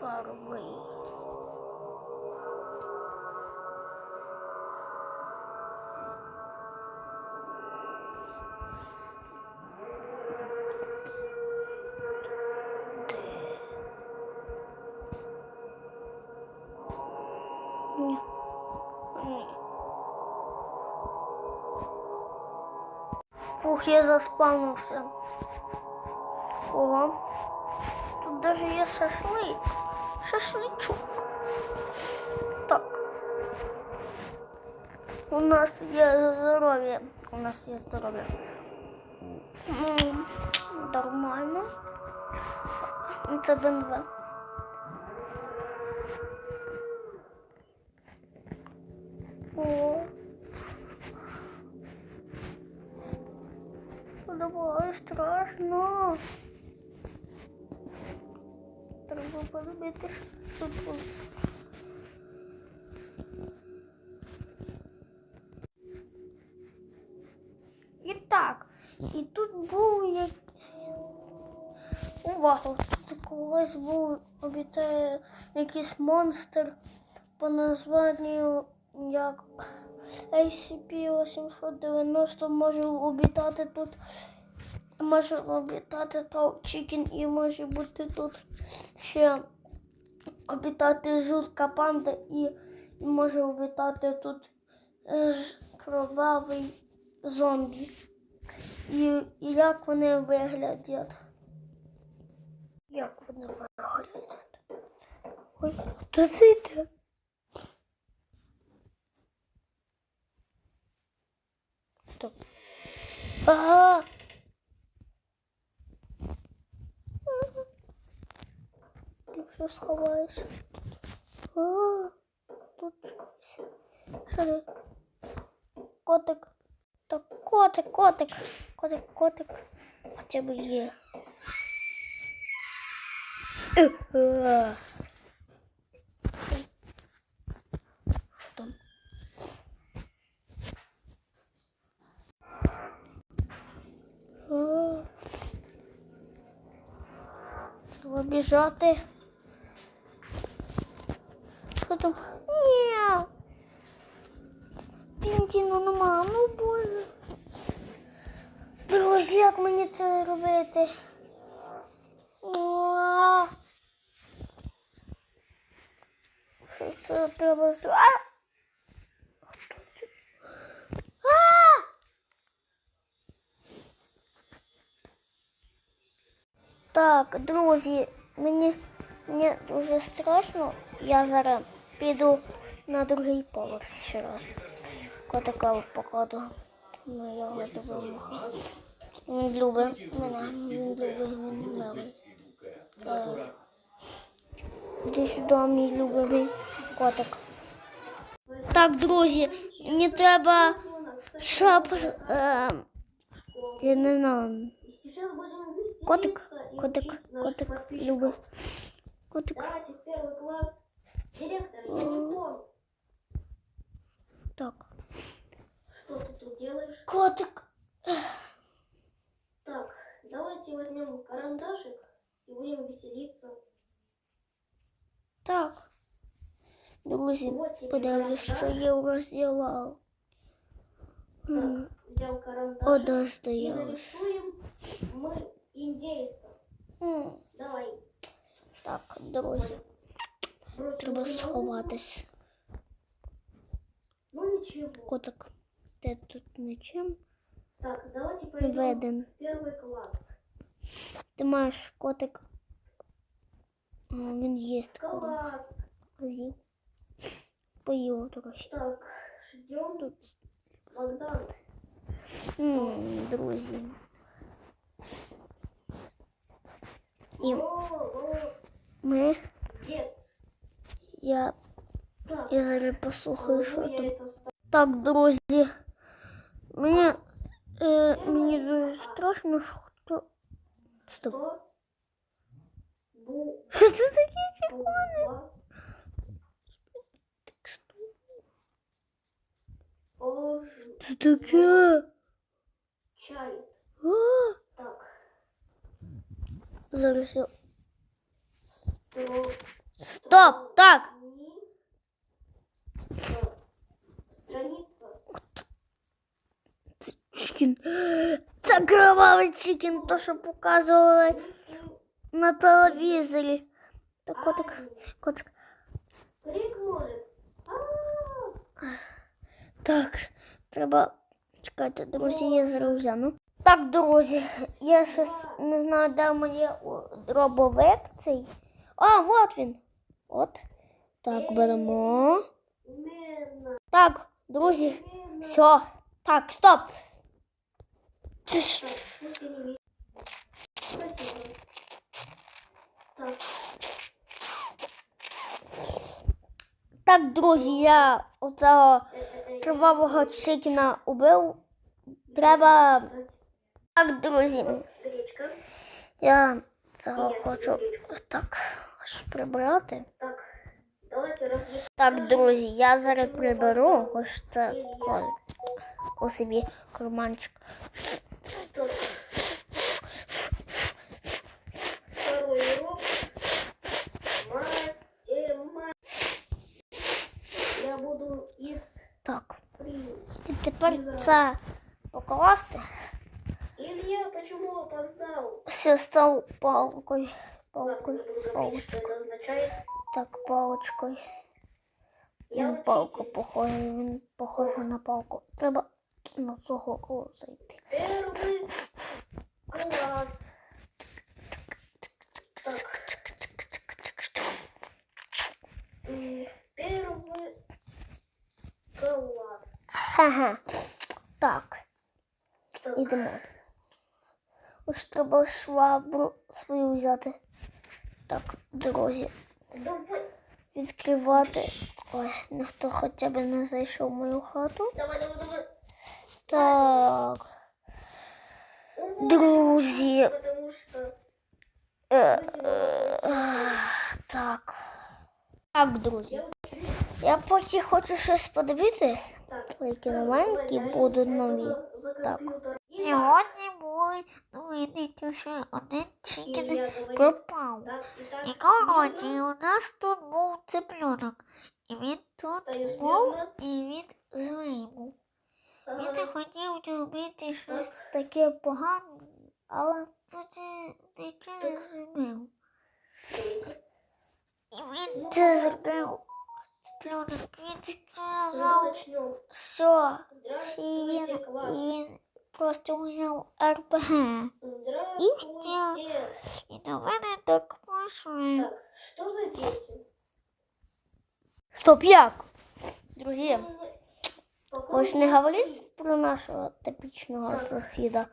Паровий. Фух, я заспавнився. Ого. Тут даже є шашлик. Шашличок. Так. У нас є здоров'я. У нас є здоров'я. М, Нормально. Це бензин. О. Давай, страшно. Треба подивитись, що тут. І так, і тут був як... Увага, тут колись був обіцяє якийсь монстр по названню як ACP-890 може обітати тут. Може обітати Чікен і може бути тут ще обітати жутка панда і, може обітати тут ж кровавий зомбі. І, і як вони виглядять? Як вони виглядять? Ой, хто це йде? Стоп. Ага. Ти що сховаєш? А, тут щось. Котик. Так, котик, котик. Котик, котик. Хоча б є. Е, а. Що там? А. Біжати. Що там? Ні. Пінтіну нема, ну боже. Друзі, як мені це робити? Що це треба зробити? Так, друзі, мені, мені дуже страшно. Я зараз піду на другий поверх ще раз. Котика покладу. Я його допомогу. Він любить мене, він любить, він милий. Е, Іди сюди, мій любимий котик. Так, друзі, мені треба, щоб... Е, я не знаю. Котик, Котик, котик, любив. Котик. Так. Что ты тут делаешь? Котик. Так, давайте возьмем карандашик и будем веселиться. Так. Друзі, подивлюсь, что я раздевал. нас делал. Взял карандаш. Одна стоялась. Мы индейцы. Давай. Так, друзі, треба сховатись. Ну ничего. Котик, ти тут нічим Так, давайте пойдем первый класс. Ти маєш котик. Він їсть. Класс. З'їв. Поїв трохи. Так, ждем Тут. Богдан. М, Друзі. І О, о, ми, дед. я, Так, я зараз послухаю, могу що я там. это вставить? Так, друзі. Мені, е, мені дуже страшно, що хто. Стоп. Сто. Бу. Що це таке червоне? Буква. О, Це таке? чай. А, Так, Зараз я... Сто... Стоп! Так! Ні. Так. Страниця. Чікін. Це кровавий чікін, то що показували на телевізорі. Так, котик, котик. Крик може. А, Так, треба чекайте, друзі, я зараз взяну. Так, друзі, я щось не знаю, де моє о, дробовик цей. А, от він. От. Так, беремо. Мена. Так, друзі, все. Так, стоп. Це ж- Так, пусть я не вижу. Спасибо. Так, Так, друзі, я оцього э, э, э, кривавого чикіна убив. Треба. Так, друзі, я цього хочу так аж прибрати. Так, давайте. Так, друзі, я зараз приберу ось це. У собі карманчик. Я буду из Так. Тепер це покласти Илья, почему опоздал? Все став палкою. Ладно, Палкою. не буду говорить, Палкою. что это означает. Так, палочкою. Я Він палку учитель. похожий, він похожий на палку. Треба на цього коло зайти. Первый класс. Так. М, Первый класс. Ха-ха. Так, Так. ідемо. Ось треба швабру свою взяти. Так, друзі, відкривати. Ой, ніхто хоча б не зайшов в мою хату. давай, давай, давай. Так, друзі. Е, е, так. Так, друзі. Я поки хочу щось подивитись. так. Які новинки будуть нові. Так. Сьогодні були новини, що один чекін пропав. І коротше, у нас тут був цыпленок. І він тут був, і він злий був. Він не хотів зробити щось таке погане, але потім нічого не зробив. І він це зробив. Цыпленок, він сказав, все. І він, і він просто взяв РПГ. Здравствуйте. І до мене так пошли. Так, что за дети? Стоп, як? Друзі, Пока ви ж не говоріть про нашого типічного сусіда.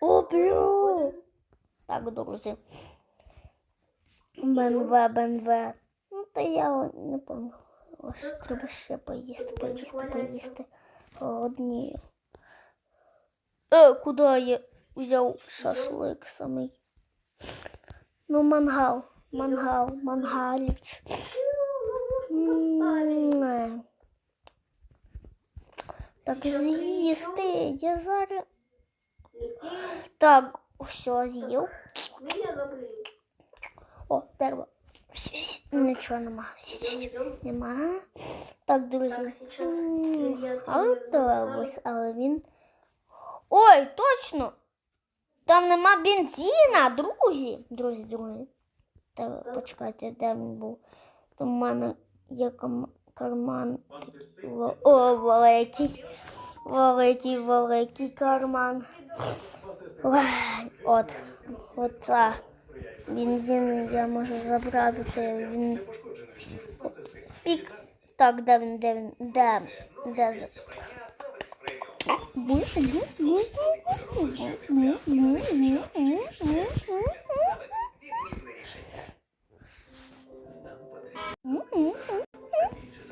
Уб'ю! Так, друзі. БНВ, БНВ. Ну, та я не пам'ятаю. Ось треба ще поїсти, поїсти, поїсти. Голоднію. Е, куди я взяв шашлик самий? Ну, мангал, мангал, мангаліч. М, е. Так, з'їсти. Я зараз. Так, все, з'їв. О, дерево. Нічого нема. Нема. Так, друзі. Так, М, Але він. Ой, точно! Там нема бензина, друзі. Друзі, друзі. Та почекайте, де він був. Там в мене є карман. О, великий. Великий, великий карман. Ой, От. Оце. Бензин я можу забрати. Він. Пік. Так, де він, де він, де? Де?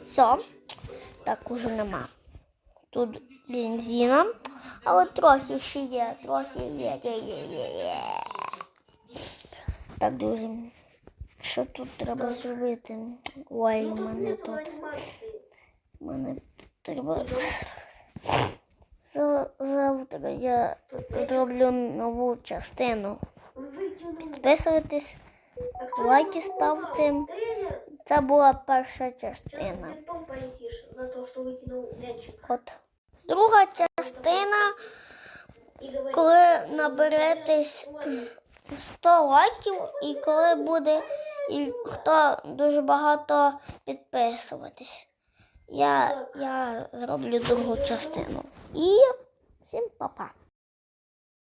Все. Так уже нема. Тут бензина, але трохи ще є, трохи є, є, є, є, є. Так, друзі, що тут треба зробити? Ой, тут мене тут. анимации. Мене треба за, за завтра я зроблю нову частину. Підписуйтесь, лайки ставте. Це була перша частина. в. От. Друга частина, коли наберетесь 100 лайків, і коли буде і хто дуже багато підписуватись. Я, я зроблю другу частину. І всім па-па.